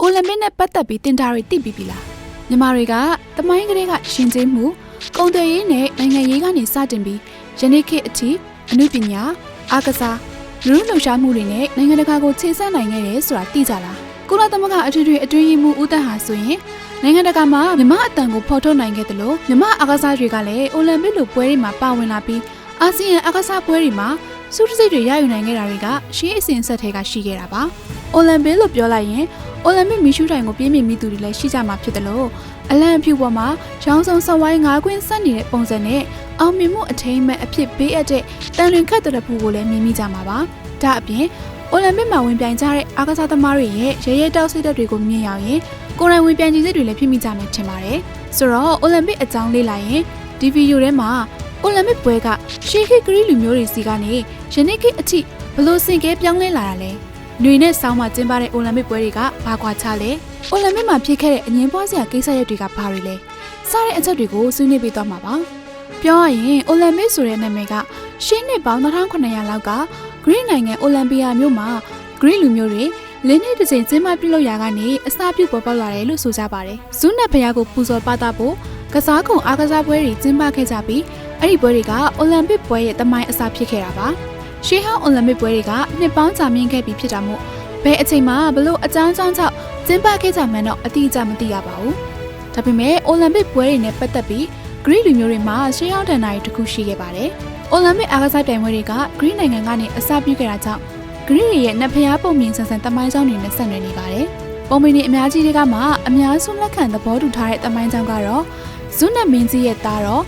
အိုလံပစ်နဲ့ပတ်သက်ပြီးတင်တာတွေသိပြီးပြီလားမြန်မာတွေကတမိုင်းကလေးကရှင်ကျေးမှုကုန်သွယ်ရေးနဲ့နိုင်ငံရေးကနေစတင်ပြီးယနေ့ခေတ်အထိအမှုပညာအားကစားလူလူလှုပ်ရှားမှုတွေနဲ့နိုင်ငံတကာကိုခြေဆန့်နိုင်ခဲ့တယ်ဆိုတာသိကြလားကုလသမဂ္ဂအထွေထွေအတွင်းရေးမှူးဦးသက်ဟာဆိုရင်နိုင်ငံတကာမှာမြမအတန်ကိုဖော်ထုတ်နိုင်ခဲ့တယ်လို့မြမအားကစားတွေကလည်းအိုလံပစ်လိုပွဲတွေမှာပါဝင်လာပြီးအာဆီယံအားကစားပွဲတွေမှာစုတစိတ်တွေရယူနိုင်ခဲ့တာတွေကရှေးအစဉ်ဆက်ထဲကရှိခဲ့တာပါအိုလံပစ်လို့ပြောလိုက်ရင် အိုလံပစ်မီရှူတိုင်ကိုပြင်းပြမိသူတွေလည်းရှိကြမှာဖြစ်တယ်လို့အလံအဖြူပေါ်မှာရောင်းစုံစဝိုင်း၅ခွင်းဆက်နေတဲ့ပုံစံနဲ့အောင်မြင်မှုအထိမ်းအမှတ်အဖြစ်ပေးအပ်တဲ့တန်လွင်ခတ်တဲ့ပူကိုလည်းမြင်မိကြမှာပါဒါအပြင်အိုလံပစ်မှာဝင်ပြိုင်ကြတဲ့အားကစားသမားတွေရဲ့ရဲရဲတောက်စိတ်တွေကိုမြင်ရရင်ကိုယ်တိုင်ဝင်ပြိုင်ခြင်းစိတ်တွေလည်းဖြစ်မိကြမယ်ထင်ပါတယ်ဆိုတော့အိုလံပစ်အကြောင်းလေ့လာရင်ဒီဗီဒီယိုထဲမှာအိုလံပစ်ပွဲကရှေးခေတ်ဂရီလူမျိုးတွေစီကနေယနေ့ခေတ်အထိဘလို့စင်ကဲပြောင်းလဲလာတာလဲ။ လူနဲ့ဆောင်းမှာကျင်းပတဲ့အိုလံပစ်ပွဲတွေကဘာကွာခြားလဲ။အိုလံပစ်မှာဖြစ်ခဲ့တဲ့အငင်းပွားစရာကိစ္စရပ်တွေကဘာတွေလဲ။စတဲ့အချက်တွေကိုဆွေးနွေးပေးသွားမှာပါ။ပြောရရင်အိုလံပစ်ဆိုတဲ့နာမည်ကရှင်းနှစ်ပေါင်း2900လောက်ကဂရိနိုင်ငံအိုလံပီယာမြို့မှာဂရိလူမျိုးတွေလင်းနေတစ်ချိန်ကျင်းပပြုလုပ်ရာကနေအစပြုပေါ်ပေါက်လာတယ်လို့ဆိုကြပါတယ်။ဇုနက်ဖရားကိုပူဇော်ပသဖို့ကစားခုံအားကစားပွဲတွေကျင်းပခဲ့ကြပြီးအဲ့ဒီပွဲတွေကအိုလံပစ်ပွဲရဲ့တမိုင်းအစဖြစ်ခဲ့တာပါ။ ရှေးဟောင်းအိုလံပစ်ပွဲတွေကနှစ်ပေါင်းကြာမြင့်ခဲ့ပြီးဖြစ်တာမို့ဘယ်အချိန်မှဘလို့အကြောင်းကြောင့်ကြောင့်ကျင်းပခဲ့ကြမှန်းတော့အတိအကျမသိရပါဘူး။ဒါပေမဲ့အိုလံပစ်ပွဲတွေနဲ့ပတ်သက်ပြီးဂရိလူမျိုးတွေမှာရှေးဟောင်းတန်တာတွေတစ်ခုရှိခဲ့ပါတယ်။အိုလံပစ်အားကစားပြိုင်ပွဲတွေကဂရိနိုင်ငံကနေအစပြုခဲ့တာကြောင့်ဂရိတွေရဲ့နတ်ဖျားပုံမြင်ဆန်ဆန်တမိုင်းကြောင်းတွေနဲ့ဆက်နွယ်နေပါတယ်။ပုံမင်းတွေအများကြီးတွေကမှအများစုလက်ခံသဘောတူထားတဲ့တမိုင်းကြောင်းကတော့ဇွနတ်မင်းကြီးရဲ့သားတော့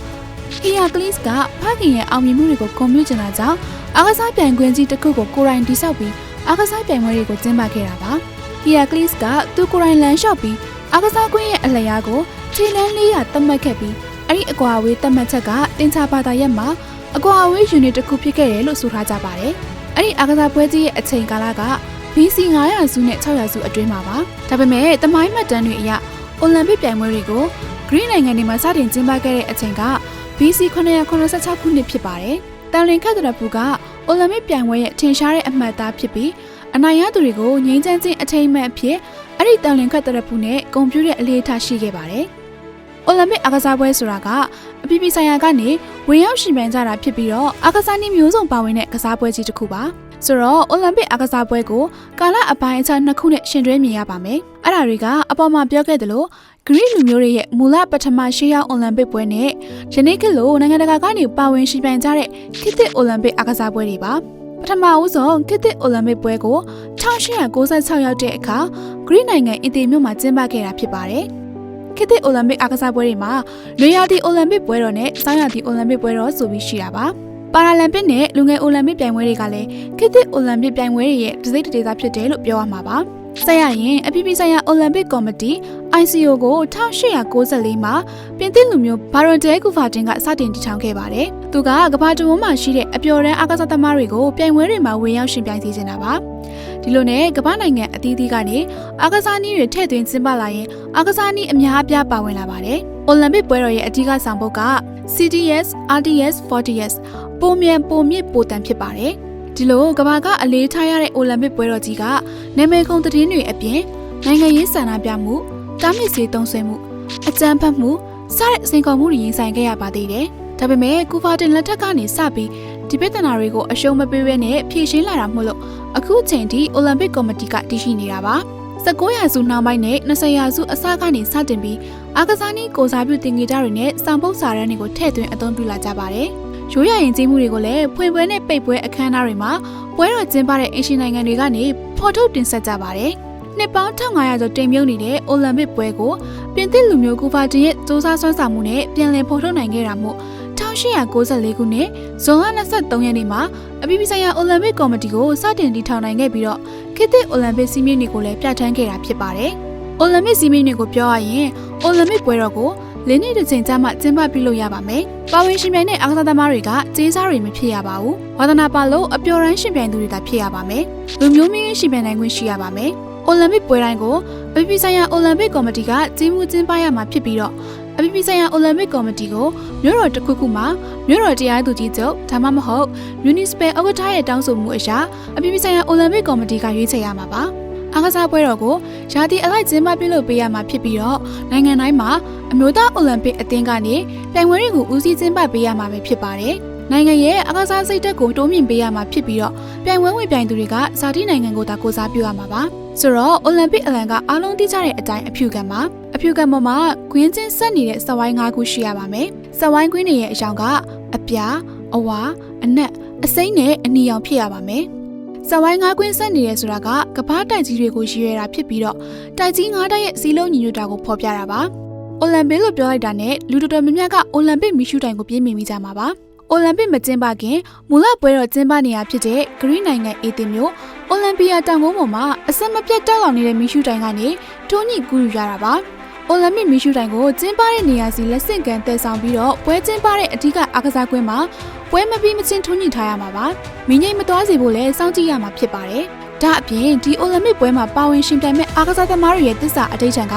ဟီယာကလစ်ကဖခင်ရဲ့အောင်မြင်မှုတွေကိုကွန်မြူချင်တာကြောင့်အားကစားပြိုင်ခွင့်ကြီးတစ်ခုကိုကိုရိုင်းတိဆောက်ပြီးအားကစားပြိုင်ပွဲတွေကိုကျင်းပခဲ့တာပါ။ဟီယာကလစ်ကသူကိုရိုင်းလန်လျှော့ပြီးအားကစားကွင်းရဲ့အလျားကိုခြေလန်းလေးရသတ်မှတ်ခဲ့ပြီးအဲ့ဒီအကွာအဝေးသတ်မှတ်ချက်ကတင်ချာဘာသာရက်မှာအကွာအဝေးယူနစ်တစ်ခုဖြစ်ခဲ့တယ်လို့ဆိုထားကြပါတယ်။အဲ့ဒီအားကစားပွဲကြီးရဲ့အချိန်ကာလက BC 900စုနဲ့600စုအတွင်းမှာပါ။ဒါပေမဲ့တမိုင်းမှတ်တမ်းတွေအရအိုလံပစ်ပြိုင်ပွဲတွေကိုဂရိနိုင်ငံတွေမှာစတင်ကျင်းပခဲ့တဲ့အချိန်က BC 986ခုနှစ်ဖြစ်ပါတယ်။တန်လင်ခတ်တရပူကအိုလံပစ်ပြိုင်ပွဲရဲ့ထင်ရှားတဲ့အမှတ်အသားဖြစ်ပြီးအနိုင်ရသူတွေကိုငြိမ်းချမ်းခြင်းအထိမ်းအမှတ်အဖြစ်အဲ့ဒီတန်လင်ခတ်တရပူနဲ့ဂုံပြူတဲ့အလေးထားရှိခဲ့ပါတယ်။အိုလံပစ်အားကစားပွဲဆိုတာကအပြည်ပြည်ဆိုင်ရာကနေဝင်ရောက်ရှင်ပြိုင်ကြတာဖြစ်ပြီးတော့အားကစားနည်းမျိုးစုံပါဝင်တဲ့ကစားပွဲကြီးတစ်ခုပါ။ဆိုတော့အိုလံပစ်အားကစားပွဲကိုကာလအပိုင်းအခြားနှစ်ခုနဲ့ရှင်တွဲမြင်ရပါမယ်။အဲ့ဒါတွေကအပေါ်မှာပြောခဲ့သလို ဂရိလူမျိုးတွေရဲ့မူလပထမရှေးရောက်အိုလံပစ်ပွဲနဲ့ယနေ့ခေတ်လိုနိုင်ငံတကာကနေပါဝင်ရှင်ပြိုင်ကြတဲ့ခေတ်သစ်အိုလံပစ်အားကစားပွဲတွေပါပထမဦးဆုံးခေတ်သစ်အိုလံပစ်ပွဲကို1896ရောက်တဲ့အခါဂရိနိုင်ငံအီတီမြို့မှာကျင်းပခဲ့တာဖြစ်ပါတယ်ခေတ်သစ်အိုလံပစ်အားကစားပွဲတွေမှာနွေရာသီအိုလံပစ်ပွဲတော်နဲ့ဆောင်းရာသီအိုလံပစ်ပွဲတော်ဆိုပြီးရှိတာပါပါရာလံပစ်နဲ့လူငယ်အိုလံပစ်ပြိုင်ပွဲတွေကလည်းခေတ်သစ်အိုလံပစ်ပြိုင်ပွဲတွေရဲ့တစိမ့်တဒေသဖြစ်တယ်လို့ပြောရမှာပါ။ ဆက်ရရင်အပြည်ပြည်ဆိုင်ရာအိုလံပစ်ကော်မတီ ICO ကို1894မှာပြင်သစ်လူမျိုးဘာရွန်ဒဲကူဖာတင်ကစတင်တည်ထောင်ခဲ့ပါတယ်။သူကကမ္ဘာတဝန်းမှာရှိတဲ့အပျော်တမ်းအားကစားသမားတွေကိုပြိုင်ပွဲတွေမှာဝင်ရောက်ရှင်ပြိုင်စေချင်တာပါ။ဒီလိုနဲ့ကမ္ဘာနိုင်ငံအသီးသီးကနေအားကစားနည်းတွေထည့်သွင်းကျင်းပလာရင်အားကစားနည်းအများအပြားပါဝင်လာပါတယ်။အိုလံပစ်ပွဲတော်ရဲ့အဓိကဆောင်ပုဒ်က CDS RDS 40S ပုံမြန်ပုံမြင့်ပိုတန်ဖြစ်ပါတယ်။ ဒီလိုကဘာကအလေးထားရတဲ့အိုလံပစ်ပွဲတော်ကြီးကနာမည်ကုံသတင်းတွေအပြင်နိုင်ငံရေးဆန္ဒပြမှုတားမြစ်စေသုံးဆွဲမှုအကြမ်းဖက်မှုစတဲ့အစဉ်ခေါ်မှုတွေရင်ဆိုင်ခဲ့ရပါသေးတယ်။ဒါပေမဲ့ကူဖာတင်လက်ထက်ကနေစပြီးဒီပြဿနာတွေကိုအရှုံးမပေးဘဲနဲ့ဖြေရှင်းလာတာမို့လို့အခုချိန်ထိအိုလံပစ်ကော်မတီကတည်ရှိနေတာပါ။19ရာစုနောက်ပိုင်းနဲ့20ရာစုအစကနေစတင်ပြီးအာကစားနည်းကိုစားပြုတင်ငေကြတွေနဲ့စောင်ပုတ်စာရန်တွေကိုထည့်သွင်းအသုံးပြုလာကြပါတယ်။ ရိုးရရင်ကြီးမှုတွေကိုလည်းဖွင့်ပွဲနဲ့ပိတ်ပွဲအခမ်းအနားတွေမှာပွဲတော်ကျင်းပတဲ့အင်ရှင်နိုင်ငံတွေကနေဖော်ထုတ်တင်ဆက်ကြပါတယ်။နှစ်ပေါင်း1500ကျော်တိမ်မြုပ်နေတဲ့အိုလံပစ်ပွဲကိုပြင်သစ်လူမျိုးကူဖာတင်ရဲ့စူးစမ်းဆွမ်းဆောင်မှုနဲ့ပြန်လည်ဖော်ထုတ်နိုင်ခဲ့တာမို့1894ခုနှစ်ဇွန်လ23ရက်နေ့မှာအပြည်ပြည်ဆိုင်ရာအိုလံပစ်ကော်မတီကိုစတင်တည်ထောင်နိုင်ခဲ့ပြီးတော့ခေတ်သစ်အိုလံပစ်စီးမင်းတွေကိုလည်းပြဋ္ဌာန်းခဲ့တာဖြစ်ပါတယ်။အိုလံပစ်စီးမင်းတွေကိုပြောရရင်အိုလံပစ်ပွဲတော်ကို လင်းနေ့တစ်ချိန်ကြာမှကျင်းပပြုလုပ်ရပါမယ်။ပါဝင်ရှင်ပြိုင်တဲ့အားကစားသမားတွေကကျေးစားတွေမဖြစ်ရပါဘူး။ဝါသနာပါလို့အပျော်ရမ်းရှင်ပြိုင်သူတွေသာဖြစ်ရပါမယ်။လူမျိုးမင်းရှင်ပြိုင်နိုင်ခွင့်ရှိရပါမယ်။အိုလံပစ်ပွဲတိုင်းကိုအပြည်ပြည်ဆိုင်ရာအိုလံပစ်ကော်မတီကကြီးမှုကျင်းပရမှာဖြစ်ပြီးတော့အပြည်ပြည်ဆိုင်ရာအိုလံပစ်ကော်မတီကိုမြို့တော်တစ်ခုခုမှာမြို့တော်တရားသူကြီးချုပ်ဒါမှမဟုတ် municipal ဥက္ကဋ္ဌရဲ့တောင်းဆိုမှုအရအပြည်ပြည်ဆိုင်ရာအိုလံပစ်ကော်မတီကရွေးချယ်ရမှာပါ။ အအားကစားပွဲတော်ကိုရာသီအလိုက်ကျင်းပပြုလုပ်ပေးရမှာဖြစ်ပြီးတော့နိုင်ငံတိုင်းမှာအမျိုးသားအိုလံပစ်အသင်းကနေပြိုင်ပွဲတွေကိုဦးစီးကျင်းပပေးရမှာပဲဖြစ်ပါတယ်။နိုင်ငံရဲ့အားကစားစိတ်ဓာတ်ကိုတိုးမြှင့်ပေးရမှာဖြစ်ပြီးတော့ပြိုင်ပွဲဝင်ပြိုင်သူတွေကဇာတိနိုင်ငံကိုသာကိုစားပြုရမှာပါ။ဆိုတော့အိုလံပစ်အလံကအားလုံးသိကြတဲ့အတိုင်းအဖြူခံပါအဖြူခံပေါ်မှာဂွင်းချင်းဆက်နေတဲ့စက်ဝိုင်း၅ခုရှိရပါမယ်။စက်ဝိုင်းကွင်းတွေရဲ့အကြောင်းကအပြာအဝါအနက်အစိမ့်နဲ့အနီရောင်ဖြစ်ရပါမယ်။ စက်ဝိုင်းငါးကွင်းဆက်နေရဲဆိုတာကကပားတိုက်ကြီးတွေကိုရည်ရွယ်တာဖြစ်ပြီးတော့တိုက်ကြီးငါးတိုက်ရဲ့စီလုံးညီညွတ်တာကိုဖော်ပြတာပါ။အိုလံပစ်လို့ပြောလိုက်တာနဲ့လူတော်တော်များများကအိုလံပစ်မီရှူတိုင်ကိုပြင်းမိမိကြမှာပါ။အိုလံပစ်မကျင်းပခင်မူလပွဲတော်ကျင်းပနေရဖြစ်တဲ့ဂရိနိုင်ငံအေသင်မြို့အိုလံပီယာတောင်ကုန်းပေါ်မှာအဆက်မပြတ်တောက်လောင်နေတဲ့မီရှူတိုင်ကနေထိုးညှိကူးယူရတာပါ။ အိုလံပစ်မီရှူတိုင်ကိုကျင်းပတဲ့နေရာစီလက်ဆင့်ကန်တည်ဆောင်ပြီးတော့ပွဲကျင်းပတဲ့အထူးအားကစားကွင်းမှာပွဲမပြီးမချင်းထုံးညှိထားရမှာပါ။မိငိမ့်မသွားစေဖို့လည်းစောင့်ကြည့်ရမှာဖြစ်ပါတယ်။ဒါအပြင်ဒီအိုလံပစ်ပွဲမှာပါဝင်ရှင်ပြိုင်မဲ့အားကစားသမားတွေရဲ့တစ္ဆာအတိတ်ချံက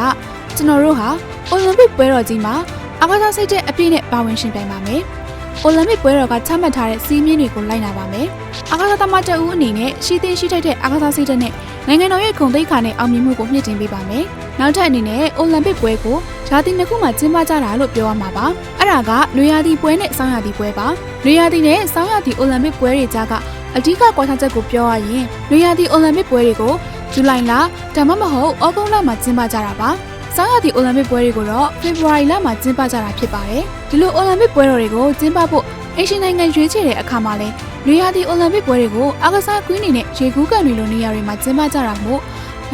ကျွန်တော်တို့ဟာအိုလံပစ်ပွဲတော်ကြီးမှာအားကစားစိတ်တဲ့အပြည့်နဲ့ပါဝင်ရှင်ပြိုင်ပါမယ်။အိုလံပစ်ပွဲတော်ကချမှတ်ထားတဲ့စီးမြင့်တွေကိုလိုက်နာပါမယ်။အားကစားသမားတအူးအနေနဲ့ရှိသင့်ရှိထိုက်တဲ့အားကစားစိတ်ဓာတ်နဲ့နိုင်ငံတော်ရဲ့ဂုဏ်သိက္ခာနဲ့အောင်မြင်မှုကိုမြင့်တင်ပေးပါမယ်။ နောက်ထပ်အနေနဲ့အိုလံပစ်ပွဲကိုရာသီနှစ်ခုမှကျင်းပကြတာလို့ပြောရမှာပါ။အဲ့ဒါကနွေရာသီပွဲနဲ့ဆောင်းရာသီပွဲပါ။နွေရာသီနဲ့ဆောင်းရာသီအိုလံပစ်ပွဲတွေကြားကအဓိကကွာခြားချက်ကိုပြောရရင်နွေရာသီအိုလံပစ်ပွဲတွေကိုဇူလိုင်လဒါမှမဟုတ်ဩဂုတ်လမှာကျင်းပကြတာပါ။ဆောင်းရာသီအိုလံပစ်ပွဲတွေကိုတော့ဖေဖော်ဝါရီလမှာကျင်းပကြတာဖြစ်ပါတယ်။ဒီလိုအိုလံပစ်ပွဲတော်တွေကိုကျင်းပဖို့အရှင်နိုင်ငံရွေးချယ်တဲ့အခါမှာလဲနွေရာသီအိုလံပစ်ပွဲတွေကိုအားကစားကွင်းတွေနဲ့ရေကူးကန်တွေလိုနေရာတွေမှာကျင်းပကြတာမို့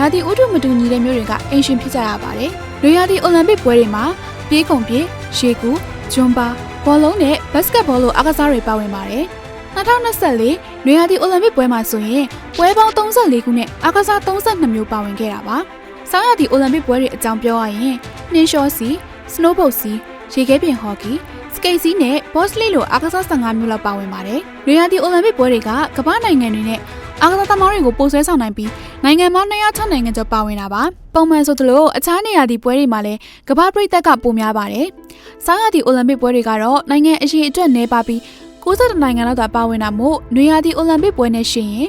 ရာသီဥတုမတူညီတဲ့မျိုးတွေကအင်ရှင်ဖြစ်ကြရပါတယ်။နွေရာသီအိုလံပစ်ပွဲတွေမှာပြေးခုန်ပြေးရေကူးဂျွန်ပါဘောလုံးနဲ့ဘတ်စကတ်ဘောလိုအားကစားတွေပါဝင်ပါတယ်။2024နွေရာသီအိုလံပစ်ပွဲမှာဆိုရင်ပွဲပေါင်း34ခုနဲ့အားကစား32မျိုးပါဝင်ခဲ့တာပါ။ဆောင်းရာသီအိုလံပစ်ပွဲတွေအကြောင်းပြောရရင်နှင်းလျှောစီ၊စနိုးဘုတ်စီ၊ရေခဲပြင်ဟော်ကီစကိတ်စီးနဲ့ဘော့စလီလိုအားကစား15မျိုးလောက်ပါဝင်ပါတယ်။နွေရာသီအိုလံပစ်ပွဲတွေကကမ္ဘာနိုင်ငံတွေနဲ့ အားကစားသမားတွေကိုပို့ဆွဲဆောင်နိုင်ပြီးနိုင်ငံပေါင်း206နိုင်ငံကျော်ပါဝင်တာပါ။ပုံမှန်ဆိုသလိုအခြားနေရာဒီပွဲတွေမှာလည်းကမ္ဘာပြည်သက်ကပိုများပါတယ်။ဆောင်းရာသီအိုလံပစ်ပွဲတွေကတော့နိုင်ငံအရေးအတွက်နေပါပြီး62နိုင်ငံလောက်သာပါဝင်တာမို့နွေရာသီအိုလံပစ်ပွဲနဲ့ရှင်ရင်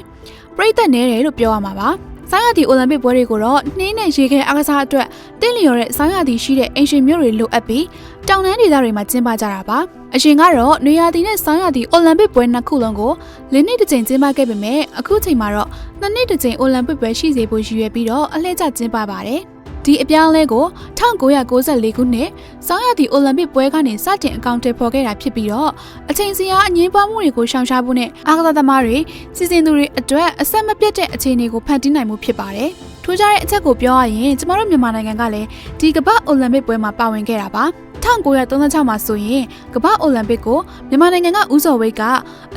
ပြည်သက်နေတယ်လို့ပြောရမှာပါ။ဆောင်းရာသီအိုလံပစ်ပွဲတွေကိုတော့နှင်းနဲ့ရေခဲအားကစားအတွက်တင့်လျော်တဲ့ဆောင်းရာသီရှိတဲ့အင်ရှင်မြို့တွေလိုအပ်ပြီးတောင်တန်းဒေသတွေမှာကျင်းပကြတာပါ အရင်ကတော့နွေရာသီနဲ့ဆောင်းရာသီအိုလံပစ်ပွဲနှစ်ခုလုံးကိုလင်းနှစ်တစ်ကြိမ်ကျင်းပခဲ့ပေမဲ့အခုချိန်မှာတော့နှစ်နှစ်တစ်ကြိမ်အိုလံပစ်ပွဲရှိစေဖို့ရည်ရွယ်ပြီးတော့အလှည့်ကျကျင်းပပါတယ်ဒီအပြောင်းအလဲကို1994ခုနှစ်စောင်းရသည့်အိုလံပစ်ပွဲကနေစတင်အကောင့်တွေဖော်ခဲ့တာဖြစ်ပြီးတော့အချိန်စီအားအငင်းပွားမှုတွေကိုရှောင်ရှားဖို့နဲ့အားကစားသမားတွေစီစဉ်သူတွေအတွက်အဆက်မပြတ်တဲ့အခြေအနေကိုဖန်တီးနိုင်မှုဖြစ်ပါတယ်။ထိုးကြတဲ့အချက်ကိုပြောရရင်ကျမတို့မြန်မာနိုင်ငံကလည်းဒီကမ္ဘာအိုလံပစ်ပွဲမှာပါဝင်ခဲ့တာပါ။ 1936မှာဆိုရင်ကမ္ဘာအိုလံပစ်ကိုမြန်မာနိုင်ငံကဦးစော်ဝိတ်က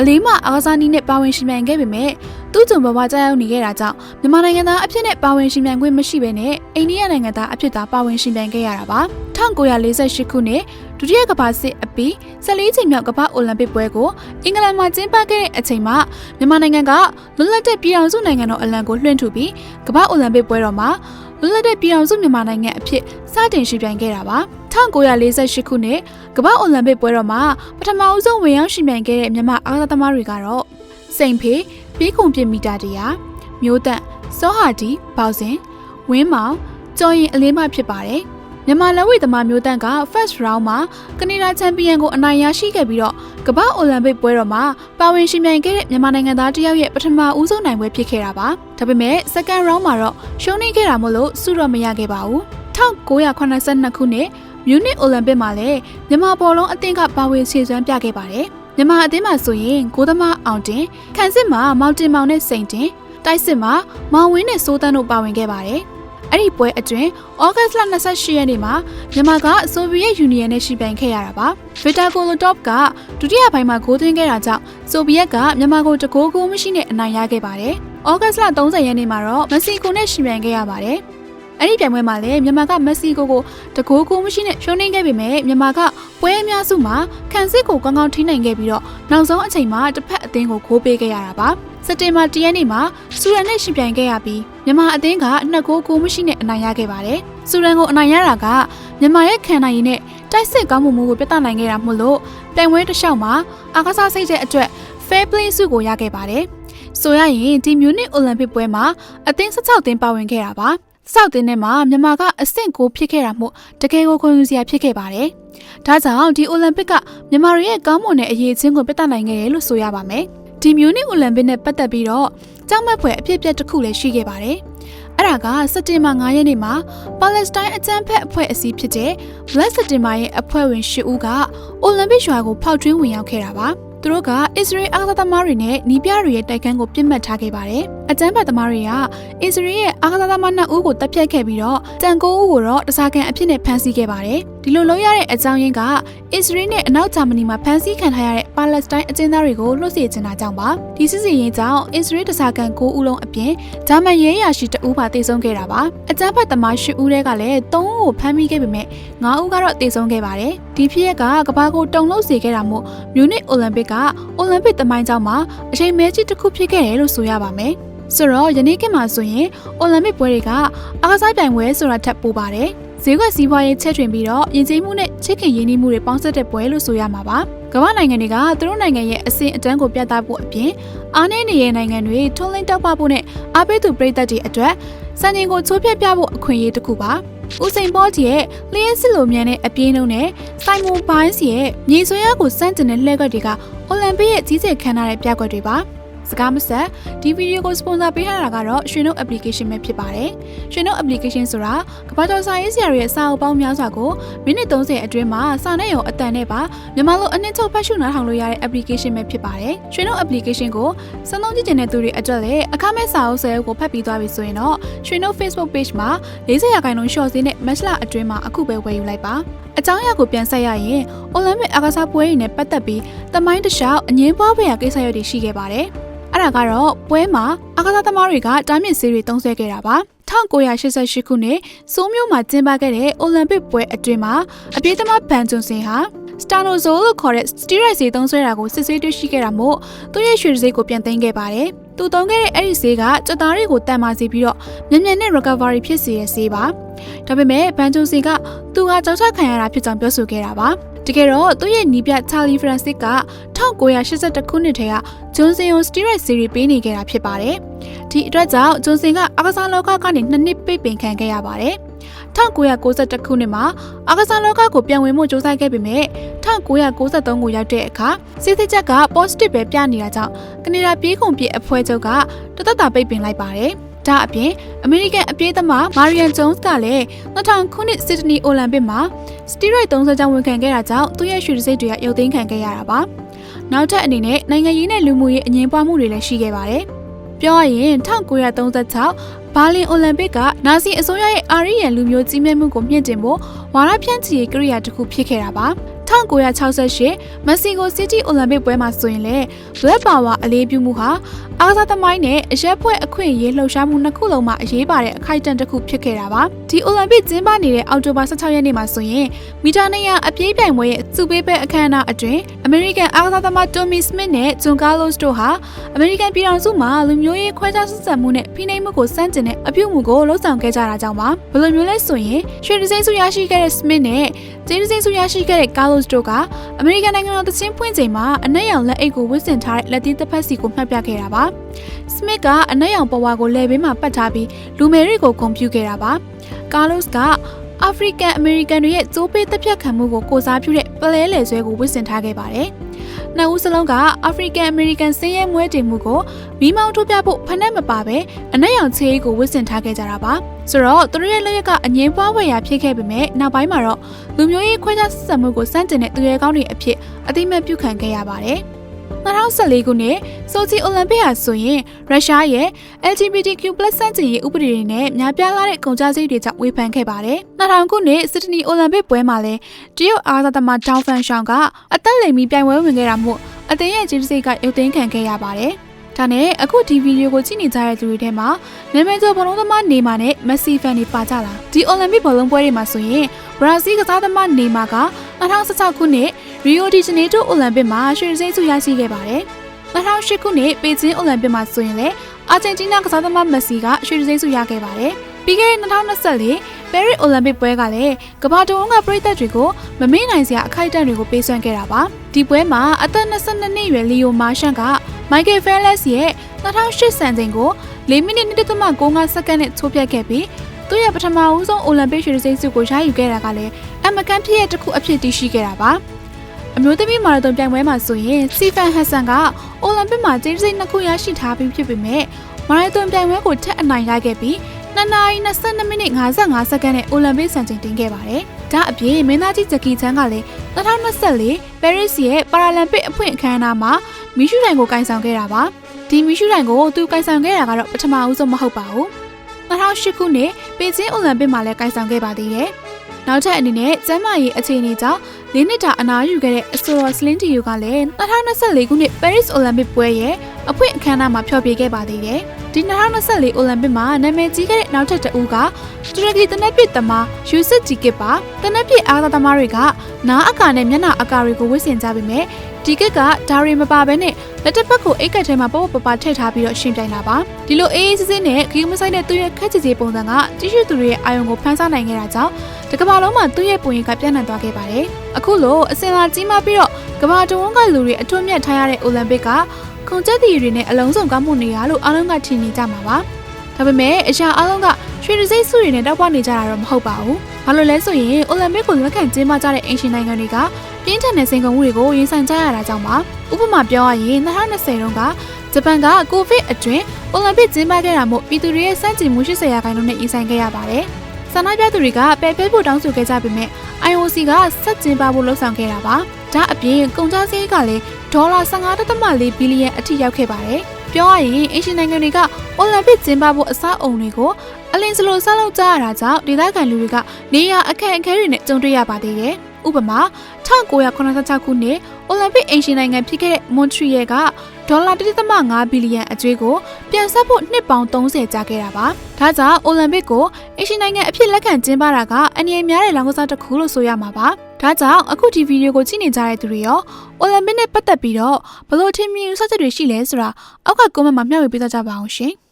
အလေးမအားကစားနည်းနဲ့ပါဝင်ရှင်ပြိုင်ခဲ့ပေမဲ့သူ့ဂျုံဘဝကြာရောက်နေခဲ့တာကြောင့်မြန်မာနိုင်ငံသားအဖြစ်နဲ့ပါဝင်ရှင်ပြိုင်ခွင့်မရှိဘဲနဲ့အိန္ဒိယနိုင်ငံသားအဖြစ်သာပါဝင်ရှင်ပြိုင်ခဲ့ရတာပါ1948ခုနှစ်ဒုတိယကမ္ဘာစစ်အပြီး14ချိန်မြောက်ကမ္ဘာအိုလံပစ်ပွဲကိုအင်္ဂလန်မှာကျင်းပခဲ့တဲ့အချိန်မှာမြန်မာနိုင်ငံကလွတ်လပ်တဲ့ပြည်ထောင်စုနိုင်ငံတော်အလံကိုလွှင့်ထူပြီးကမ္ဘာအိုလံပစ်ပွဲတော်မှာလွတ်လပ်တဲ့ပြည်ထောင်စုမြန်မာနိုင်ငံအဖြစ်စတင်ရှင်ပြိုင်ခဲ့တာပါ 1948ခုနှစ်ကမ္ဘာအိုလံပစ်ပွဲတော်မှာပထမအဦးဆုံးဝင်ရောက်ရှင်ပြိုင်ခဲ့တဲ့မြန်မာအားကစားသမားတွေကတော့စိန်ဖေးပြေးခုန်ပြစ်မီတာတရာမျိုးသက်စောဟာတီပေါစင်ဝင်းမောင်ကျော်ရင်အလေးမဖြစ်ပါတယ်မြန်မာလက်ဝှေ့သမားမျိုးတန့်က first round မှာကနေဒါချန်ပီယံကိုအနိုင်ရရှိခဲ့ပြီးတော့ကမ္ဘာအိုလံပစ်ပွဲတော်မှာပါဝင်ရှင်ပြိုင်ခဲ့တဲ့မြန်မာနိုင်ငံသားတယောက်ရဲ့ပထမဦးဆုံးနိုင်ပွဲဖြစ်ခဲ့တာပါ။ဒါပေမဲ့ second round မှာတော့ရှုံးနိမ့်ခဲ့တာမို့လို့စုတော့မရခဲ့ပါဘူး။1982ခုနှစ် မြူနစ်အိုလံပစ်မှာလည်းမြန်မာဘောလုံးအသင်းကပါဝင်ခြေစွမ်းပြခဲ့ပါတယ်။မြန်မာအသင်းမှာဆိုရင်ဂိုးသမားအောင်တင်၊ခန့်စစ်မှာမောင်တင်မောင်နဲ့စိန်တင်၊တိုက်စစ်မှာမောင်ဝင်းနဲ့စိုးတန်းတို့ပါဝင်ခဲ့ပါတယ်။အဲ့ဒီပွဲအတွင်းဩဂတ်စ်လ28ရက်နေ့မှာမြန်မာကဆိုဗီယက်ယူနီယံနဲ့ရှိပြိုင်ခဲ့ရတာပါ။ဗီတာကိုလိုတော့ကဒုတိယပိုင်းမှာဂိုးသွင်းခဲ့တာကြောင့်ဆိုဗီယက်ကမြန်မာကိုတကိုးကိုမရှိနဲ့အနိုင်ရခဲ့ပါတယ်။ဩဂတ်စ်လ30ရက်နေ့မှာတော့မက္ဆီကိုနဲ့ရှိပြိုင်ခဲ့ရပါတယ်။ အဲ့ဒီပြိုင်ပွဲမှာလည်းမြန်မာကမက္ဆီကိုကိုတကိုးကိုမရှိနဲ့ရှုံးနိမ့်ခဲ့ပေမဲ့မြန်မာကပွဲအများစုမှာခံစစ်ကိုကောင်းကောင်းထိနိုင်ခဲ့ပြီးတော့နောက်ဆုံးအချိန်မှာတစ်ဖက်အသင်းကိုဂိုးပေးခဲ့ရတာပါ။စက်တင်ဘာ10ရက်နေ့မှာစူရန်နဲ့ရှင်ပြိုင်ခဲ့ရပြီးမြန်မာအသင်းကနှစ်ကိုကိုမရှိနဲ့အနိုင်ရခဲ့ပါတယ်။စူရန်ကိုအနိုင်ရတာကမြန်မာရဲ့ခံနိုင်ရည်နဲ့တိုက်စစ်ကောင်းမှုမှုကိုပြသနိုင်ခဲ့တာမို့လို့ပြိုင်ပွဲတစ်လျှောက်မှာအာကစားစိတ်တဲ့အတွက် Fair Play ဆုကိုရခဲ့ပါတယ်။ဆိုရရင်ဒီမြူနစ်အိုလံပစ်ပွဲမှာအသင်း16သင်းပါဝင်ခဲ့တာပါ 16သင်းထဲမှာမြန်မာကအဆင့်9ဖြစ်ခဲ့တာမို့တကယ်ကိုခွင့်ယူစရာဖြစ်ခဲ့ပါတယ်ဒါကြောင့်ဒီအိုလံပစ်ကမြန်မာတွေရဲ့ကောင်းမွန်တဲ့အရေးအချင်းကိုပြသနိုင်ခဲ့တယ်လို့ဆိုရပါမယ်ဒီမြူနစ်အိုလံပစ်နဲ့ပတ်သက်ပြီးတော့ကြောက်မက်ဖွယ်အဖြစ်အပျက်တစ်ခုလည်းရှိခဲ့ပါတယ်အဲ့ဒါကစက်တင်ဘာ9ရက်နေ့မှာပါလက်စတိုင်းအကြမ်းဖက်အဖွဲ့အစည်းဖြစ်တဲ့ Black September ရဲ့အဖွဲ့ဝင်10ဦးကအိုလံပစ်ရွာကိုဖောက်ထွင်းဝင်ရောက်ခဲ့တာပါ သူတို့ကအစ္စရေးအားကစားသမားတွေနဲ့နီးပြတွေရဲ့တိုက်ခန်းကိုပြစ်မှတ်ထားခဲ့ပါတယ်။အကြမ်းဖက်သမားတွေကအစ္စရေးရဲ့အားကစားသမားနှစ်ဦးကိုတပ်ဖြတ်ခဲ့ပြီးတော့တန်ကိုဦးကိုတော့တစားကန်အဖြစ်နဲ့ဖမ်းဆီးခဲ့ပါတယ်။ဒီလိုလုပ်ရတဲ့အကြောင်းရင်းကအစ္စရေးနဲ့အနောက်ဂျာမနီမှာဖမ်းဆီးခံထားရတဲ့ပါလက်စတိုင်းအကျဉ်းသားတွေကိုလွှတ်စေချင်တာကြောင့်ပါ။ဒီစစ်စီရင်ကြောင့်အစ္စရေးတစားကန်9ဦးလုံးအပြင်ဂျာမန်ရဲရရှိ2ဦးပါတေဆုံးခဲ့တာပါ။အကြမ်းဖက်သမား10ဦးထဲကလည်း3ဦးကိုဖမ်းမိခဲ့ပေမဲ့9ဦးကတော့တေဆုံးခဲ့ပါတယ်။ဒီဖြစ်ရက်ကကဘာကိုတုံလို့စေခဲ့တာမို့မြူနစ်အိုလံပစ်ကအိုလံပစ်သမိုင်းကြောင်းမှာအချိန်မဲကြီးတစ်ခုဖြစ်ခဲ့တယ်လို့ဆိုရပါမယ်။ဆိုတော့ယနေ့ခေတ်မှာဆိုရင်အိုလံပစ်ပွဲတွေကအားကစားပြိုင်ပွဲဆိုတာထက်ပိုပါတယ်။ဈေးကွက်စီးပွားရေးချဲ့ထွင်ပြီးတော့ယဉ်ကျေးမှုနဲ့ချစ်ခင်ရင်းနှီးမှုတွေပေါင်းစပ်တဲ့ပွဲလို့ဆိုရမှာပါ။ကမ္ဘာနိုင်ငံတွေကသူတို့နိုင်ငံရဲ့အဆင့်အတန်းကိုပြသဖို့အပြင်အားနည်းနေတဲ့နိုင်ငံတွေထုံးလင်းတောက်ပဖို့နဲ့အားပေးသူပြည်သက်တွေအတွက်စံချိန်ကိုချိုးဖျက်ပြဖို့အခွင့်အရေးတစ်ခုပါ။ ဦးစိန်ဘော့ကြီးရဲ့လျှင်းစစ်လိုမြန်တဲ့အပြင်းနှုံးနဲ့စိုင်မွန်ဘိုင်းစီရဲ့မြေဆွေရကိုစန့်ကျင်တဲ့လှည့်ကွက်တွေကအိုလံပစ်ရဲ့ကြီးကျယ်ခမ်းနားတဲ့ပြကွက်တွေပါ စကားမဆက်ဒီဗီဒီယိုကိုစပွန်ဆာပေးထားတာကတော့ရွှေနှုတ် application ပဲဖြစ်ပါတယ်ရွှေနှုတ် application ဆိုတာကမ္ဘာကျော်စာရေးဆရာတွေရဲ့စာအုပ်ပေါင်းများစွာကိုမိနစ်30အတွင်းမှာစာနဲ့ရောအတန်နဲ့ပါမြန်မာလိုအနှစ်ချုပ်ဖတ်ရှုနားထောင်လို့ရတဲ့ application ပဲဖြစ်ပါတယ်ရွှေနှုတ် application ကိုစမ်းသုံးကြည့်တဲ့သူတွေအတွက်လည်းအခမဲ့စာအုပ်ဆဲအုပ်ကိုဖတ်ပြီးသွားပြီဆိုရင်တော့ရွှေနှုတ် Facebook page မှာ40ရာခိုင်နှုန်း short ဈေးနဲ့ match လအတွင်းမှာအခုပဲဝယ်ယူလိုက်ပါအကြောင်းအရာကိုပြန်ဆက်ရရင်အိုလံပစ်အားကစားပွဲတွေနဲ့ပတ်သက်ပြီးတမိုင်းတစ်လျှောက်အငင်းပွားဖွယ်ရာကိစ္စရပ်တွေရှိခဲ့ပါတယ်။ အဲ့ဒါကတော့ပွဲမှာအားကစားသမားတွေကတားမြစ်ဆေးတွေသုံးစွဲခဲ့တာပါ1988ခုနှစ်စိုးမျိုးမှာကျင်းပခဲ့တဲ့အိုလံပစ်ပွဲအတွင်းမှာအပြေးသမားဘန်ဂျွန်စင်ဟာစတာနိုဇိုလို့ခေါ်တဲ့စတီရိုက်ဆေးသုံးစွဲတာကိုစစ်ဆေးတွေ့ရှိခဲ့တာမို့သူ့ရဲ့ရွှေစည်းကိုပြန်သိမ်းခဲ့ပါတယ်။သူသုံးခဲ့တဲ့အဲ့ဒီဆေးကကြက်သားတွေကိုတန်မာစေပြီးတော့မြန်မြန်နဲ့ recovery ဖြစ်စေတဲ့ဆေးပါ။ဒါပေမဲ့ဘန်ဂျွန်စင်ကသူကကြောက်ချခံရတာဖြစ်ကြောင်းပြောဆိုခဲ့တာပါ။ တကယ်တော့သူ့ရဲ့နီးပြချာလီဖရန်စစ်က1982ခုနှစ်ထဲကဂျွန်စင်ကိုစတီရိုက်စီရီပေးနေခဲ့တာဖြစ်ပါတယ်။ဒီအတွက်ကြောင့်ဂျွန်စင်ကအကစားလောကကနေနှစ်နှစ်ပိတ်ပင်ခံခဲ့ရပါတယ်။1992ခုနှစ်မှာအကစားလောကကိုပြန်ဝင်မှုစ조사ခဲ့ပေမဲ့1993ကိုရောက်တဲ့အခါစစ်စစ်ချက်က positive ပဲပြနေတာကြောင့်ကနေဒါပြေးခုံပြေးအဖွဲ့ချုပ်ကတသက်တာပိတ်ပင်လိုက်ပါတယ်။ ဒါအပြင်အမေရိကန်အပြေးသမားမာရီယန်ဂျုံးစ်ကလည်း2000ခုနှစ်စစ်ဒနီအိုလံပစ်မှာစတီရိုက်30ကြောင်းဝန်ခံခဲ့တာကြောင့်သူ့ရဲ့ရွှေတံဆိပ်တွေကရုပ်သိမ်းခံခဲ့ရတာပါ။နောက်ထပ်အနေနဲ့နိုင်ငံရေးနဲ့လူမှုရေးအငြင်းပွားမှုတွေလည်းရှိခဲ့ပါတယ်။ပြောရရင်1936ဘာလင်အိုလံပစ်ကနာဇီအစိုးရရဲ့အာရီယန်လူမျိုးကြီးမြတ်မှုကိုမြင့်တင်ဖို့ဝါရဖြန့်ချီရေးကိရိယာတစ်ခုဖြစ်ခဲ့တာပါ။ 1968မက္ဆီကိုစီးတီးအိုလံပစ်ပွဲမှာဆိုရင်လည်း Black Power အလေးပြုမှုဟာအားကစားသမိုင်းနဲ့အရက်ဖွဲ့အခွင့်အရေးလှုပ်ရှားမှုနှစ်ခုလုံးမှာအရေးပါတဲ့အခိုက်အတန့်တစ်ခုဖြစ်ခဲ့တာပါဒီအိုလံပစ်ကျင်းပနေတဲ့အောက်တိုဘာ16ရက်နေ့မှာဆိုရင်မီတာ200အပြေးပြိုင်ပွဲရဲ့စုပေးပွဲအခမ်းအနားအတွင်းအမေရိကန်အားကစားသမားတိုမီစမစ်နဲ့ဂျွန်ကားလော့စ်တို့ဟာအမေရိကန်ပြည်ထောင်စုမှာလူမျိုးရေးခွဲခြားဆက်ဆံမှုနဲ့ဖိနှိပ်မှုကိုစန့်ကျင်တဲ့အပြုအမူကိုလှုံ့ဆော်ခဲ့ကြတာကြောင့်ပါဘယ်လိုမျိုးလဲဆိုရင်ရွှေဒဇိန်စုရရှိခဲ့တဲ့စမစ်နဲ့ ဂျေးဒဇိန်စုရရှိခဲ့တဲ့ကားလော့စ်တို့ကအမေရိကန်နိုင်ငံတော်တချင်းဖွင့်ချိန်မှာအနက်ရောင်လက်အိတ်ကိုဝတ်ဆင်ထားတဲ့လက်သီးတစ်ဖက်စီကိုမှတ်ပြခဲ့တာပါစမစ်ကအနက်ရောင်ပဝါကိုလယ်ဘေးမှာပတ်ထားပြီးလူမယ်ရီကိုဂုဏ်ပြုခဲ့တာပါကာလော့စ်က အာဖရိကန်အမေရိကန်တွေရဲ့ကျိုးပေးတပ်ဖြတ်ခံမှုကိုကိုစားပြုတဲ့ပလဲလေဆွဲကိုဝတ်ဆင်ထားခဲ့ပါတယ်။နှစ်ဦးစလုံးကအာဖရိကန်အမေရိကန်စင်းရဲမွဲတင်မှုကိုမိမောင်းထုတ်ပြဖို့ဖက်နဲ့မပါပဲအနက်ရောင်ချေးကိုဝတ်ဆင်ထားခဲ့ကြတာပါ။ဆိုတော့သူတို့ရဲ့လက်ရကအငင်းပွားဝယ်ရာဖြစ်ခဲ့ပေမဲ့နောက်ပိုင်းမှာတော့လူမျိုးရေးခွဲခြားဆက်ဆံမှုကိုစန့်ကျင်တဲ့သူရဲကောင်းတွေအဖြစ်အသိမဲ့ပြုခံခဲ့ရပါတယ်။ 2014ခုနှစ်ဆိုချီအိုလံပစ်ဟာဆိုရင်ရုရှားရဲ့ LGBTQ+ စန့်ကျင်ရေးဥပဒေတွေနဲ့များပြားလာတဲ့ကုန်ကျစရိတ်တွေကြောင့်ဝေဖန်ခဲ့ပါတယ်။2000ခုနှစ်စစ်ဒနီအိုလံပစ်ပွဲမှာလည်းတရုတ်အားကစားသမားဒေါဖန်ရှောင်းကအသက်လိမ်ပြီးပြိုင်ပွဲဝင်ခဲ့တာမို့အသင်းရဲ့ဂျင်းစိတ်ကရုပ်သိမ်းခံခဲ့ရပါတယ်။ဒါနဲ့အခုဒီဗီဒီယိုကိုကြည့်နေကြတဲ့သူတွေထဲမှာနာမည်ကျော်ဘောလုံးသမားနေမာနဲ့မက်ဆီဖန်တွေပါကြလားဒီအိုလံပစ်ဘောလုံးပွဲတွေမှာဆိုရင်ဘရာဇီးကစားသမားနေမာက 2016ခုနှစ်ရီယိုဒီဂျနေတိုအိုလံပစ်မှာရွှေစိမ့်ဆုရရှိခဲ့ပါတယ်။2008ခုနှစ်ပေကျင်းအိုလံပစ်မှာဆိုရင်လည်းအာဂျင်တီးနားကစားသမားမက်ဆီကရွှေစိမ့်ဆုရခဲ့ပါတယ်။ပြီးခဲ့တဲ့2024ပဲရစ်အိုလံပစ်ပွဲကလည်းကမ္ဘာတဝန်းကပြည်သက်တွေကိုမမေ့နိုင်စရာအခိုက်အတန့်တွေကိုပေးစွမ်းခဲ့တာပါ။ဒီပွဲမှာအသက်22နှစ်အရွယ်လီယိုမာရှန်ကမိုက်ကယ်ဖဲလက်စ်ရဲ့2008စံချိန်ကို4မိနစ်1.65စက္ကန့်နဲ့ချိုးဖြတ်ခဲ့ပြီး သူ့ရဲ့ပထမဦးဆုံးအိုလံပစ်ရွှေတံဆိပ်ဆုကိုရယူခဲ့တာကလည်းအမကန်ဖြစ်ရဲ့တစ်ခုအဖြစ်တည်ရှိခဲ့တာပါအမျိုးသမီးမာရသွန်ပြိုင်ပွဲမှာဆိုရင်စီဖန်ဟက်ဆန်ကအိုလံပစ်မှာကျင်းစိတ်နှစ်ခုရရှိထားပြီးဖြစ်ပေမဲ့မာရသွန်ပြိုင်ပွဲကိုထက်အနိုင်ရခဲ့ပြီး2နာရီ22မိနစ်55စက္ကန့်နဲ့အိုလံပစ်စံချိန်တင်ခဲ့ပါတယ်။ဒါအပြင်မင်းသားကြီးဂျက်ကီချန်ကလည်း2024ပဲရစ်ရဲ့ပါရာလံပစ်အဖွင့်အခမ်းအနားမှာမီရှူတိုင်ကိုကင်ဆောင်ခဲ့တာပါ။ဒီမီရှူတိုင်ကိုသူကင်ဆောင်ခဲ့တာကတော့ပထမဦးဆုံးမဟုတ်ပါဘူး။ 2008ခုနှစ်ပေကျင်းအိုလံပစ်မှာလည်းကင်ဆောင်ခဲ့ပါသေးတယ်။နောက်ထပ်အနေနဲ့ကျမ်းမာရေးအခြေအနေကြောင့်၄နှစ်တာအနားယူခဲ့တဲ့အဆိုရောစလင်းတီယိုကလည်း2024ခုနှစ်ပဲရစ်အိုလံပစ်ပွဲရဲ့အဖွင့်အခမ်းအနားမှာဖျော်ဖြေခဲ့ပါသေးတယ်။ဒီ2024အိုလံပစ်မှာနာမည်ကြီးခဲ့တဲ့နောက်ထပ်တဦးကတူရကီတနက်ပစ်သမားယူစစ်ဂျီကစ်ပါတနက်ပစ်အားသာသမားတွေကနားအကာနဲ့မျက်နှာအကာတွေကိုဝတ်ဆင်ကြပေမဲ့ ဒီကစ်ကဒါရီမပါဘဲနဲ့လက်တစ်ဖက်ကိုအိတ်ကတ်ထဲမှာပေါ့ပေါ့ပပထည့်ထားပြီးတော့ရှင်ပြိုင်တာပါဒီလိုအေးအေးစစ်စစ်နဲ့ဂီမဆိုင်တဲ့သူ့ရဲ့ခက်ချစ်ချေပုံစံကတိရှိသူတွေရဲ့အာယုံကိုဖန်ဆနိုင်ခဲ့တာကြောင့်ဒီကမ္ဘာလုံးမှာသူ့ရဲ့ပုံရိပ်ကပြန့်နှံ့သွားခဲ့ပါတယ်အခုလိုအစင်လာကြီးမှပြီးတော့ကမ္ဘာတဝန်းကလူတွေအထွတ်မြတ်ထားရတဲ့အိုလံပစ်ကခုံချက်တီတွေနဲ့အလုံးစုံကောင်းမှုနေရလို့အားလုံးကထင်နေကြမှာပါ ဒါပေမဲ့အရာအားလုံးကရွှေတစိမ့်စုတွေနဲ့တောက်ပနေကြတာတော့မဟုတ်ပါဘူးဘာလို့လဲဆိုရင်အိုလံပစ်ကိုလက်ခံကျင်းပကြတဲ့အင်ရှင်နိုင်ငံတွေကပြင်းထန်တဲ့စိန်ခေါ်မှုတွေကိုရင်ဆိုင်ကြရတာကြောင့်ပါဥပမာပြောရရင်2020တုန်းကဂျပန်ကကိုဗစ်အတွင်းအိုလံပစ်ကျင်းပခဲ့တာမို့ပြည်သူတွေရဲ့စန့်ကျင်မှု80ရာခိုင်နှုန်းနဲ့ရင်ဆိုင်ခဲ့ရပါတယ်ဆန္ဒပြသူတွေကပယ်ဖဲဖို့တောင်းဆိုခဲ့ကြပေမဲ့ IOC ကဆက်ကျင်းပဖို့လှုံ့ဆော်ခဲ့တာပါဒါအပြင်ကုန်ကျစရိတ်ကလည်းဒေါ်လာ15.4ဘီလီယံအထိရောက်ခဲ့ပါတယ် ပြောရရင်အရှင်နိုင်ငံတွေကအိုလံပစ်ကျင်းပဖို့အစအုံတွေကိုအလင်းစလိုဆောက်လုပ်ကြရတာကြောင့်ဒေသခံလူတွေကနေရအခက်အခဲတွေနဲ့ကြုံတွေ့ရပါသေးတယ်ဥပမာ1986ခုနှစ်အိုလံပစ်အင်ရှင်နိုင်ငံဖြစ်ခဲ့တဲ့မွန်ထရီယယ်ကဒေါ်လာ1.5ဘီလီယံအကျွေးကိုပြန်ဆက်ဖို့နှစ်ပေါင်း30ကြာခဲ့တာပါ။ဒါကြောင့်အိုလံပစ်ကိုအင်ရှင်နိုင်ငံအဖြစ်လက်ခံကျင်းပတာကအနည်းများတဲ့လောင်ကစားတစ်ခုလို့ဆိုရမှာပါ။ ဒါကြောင့်အခုဒီဗီဒီယိုကိုကြည့်နေကြတဲ့သူတွေရောအိုလံပစ်နဲ့ပတ်သက်ပြီးတော့ဘလို့ထင်မြင်ယူဆချက်တွေရှိလဲဆိုတာအောက်က comment မှာမျှဝေပေးသွားကြပါအောင်ရှင်။